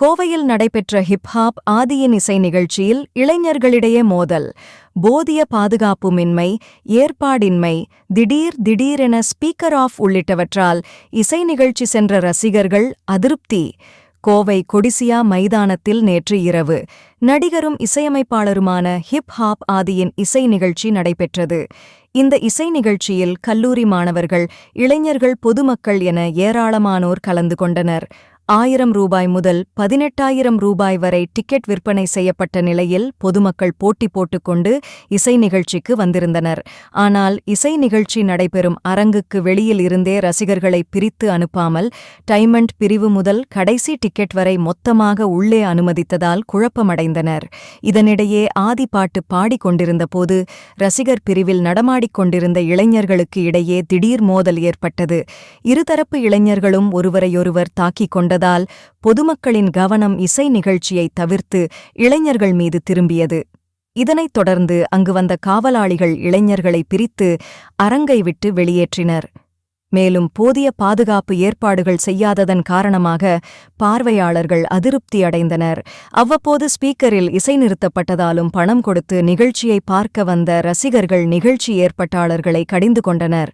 கோவையில் நடைபெற்ற ஹிப்ஹாப் ஆதியின் இசை நிகழ்ச்சியில் இளைஞர்களிடையே மோதல். போதிய பாதுகாப்புமின்மை ஏற்பாடின்மை திடீர் திடீரென ஸ்பீக்கர் ஆஃப் உள்ளிட்டவற்றால் இசை நிகழ்ச்சி சென்ற ரசிகர்கள் அதிருப்தி. கோவை கொடிசியா மைதானத்தில் நேற்று இரவு நடிகரும் இசையமைப்பாளருமான ஹிப் ஹாப் ஆதியின் இசை நிகழ்ச்சி நடைபெற்றது. இந்த இசை நிகழ்ச்சியில் கல்லூரி மாணவர்கள் இளைஞர்கள் பொதுமக்கள் என ஏராளமானோர் கலந்து கொண்டனர். ஆயிரம் ரூபாய் முதல் பதினெட்டாயிரம் ரூபாய் வரை டிக்கெட் விற்பனை செய்யப்பட்ட நிலையில் பொதுமக்கள் போட்டி போட்டுக்கொண்டு இசை நிகழ்ச்சிக்கு வந்திருந்தனர். ஆனால் இசை நிகழ்ச்சி நடைபெறும் அரங்குக்கு வெளியில் இருந்தே ரசிகர்களை பிரித்து அனுப்பாமல் டைமண்ட் பிரிவு முதல் கடைசி டிக்கெட் வரை மொத்தமாக உள்ளே அனுமதித்ததால் குழப்பமடைந்தனர். இதனிடையே ஆதி பாட்டு பாடிக் கொண்டிருந்தபோது ரசிகர் பிரிவில் நடமாடிக் கொண்டிருந்த இளைஞர்களுக்கு இடையே திடீர் மோதல் ஏற்பட்டது. இருதரப்பு இளைஞர்களும் ஒருவரையொருவர் தாக்கிக் இருந்ததால் பொதுமக்களின் கவனம் இசை நிகழ்ச்சியை தவிர்த்து இளைஞர்கள் மீது திரும்பியது. இதனைத் தொடர்ந்து அங்கு வந்த காவலாளிகள் இளைஞர்களை பிரித்து அரங்கை விட்டு வெளியேற்றினர். மேலும் போதிய பாதுகாப்பு ஏற்பாடுகள் செய்யாததன் காரணமாக பார்வையாளர்கள் அதிருப்தி அடைந்தனர். அவ்வப்போது ஸ்பீக்கரில் இசை நிறுத்தப்பட்டதாலும் பணம் கொடுத்து நிகழ்ச்சியை பார்க்க வந்த ரசிகர்கள் நிகழ்ச்சி ஏற்பாட்டாளர்களை கடிந்து கொண்டனர்.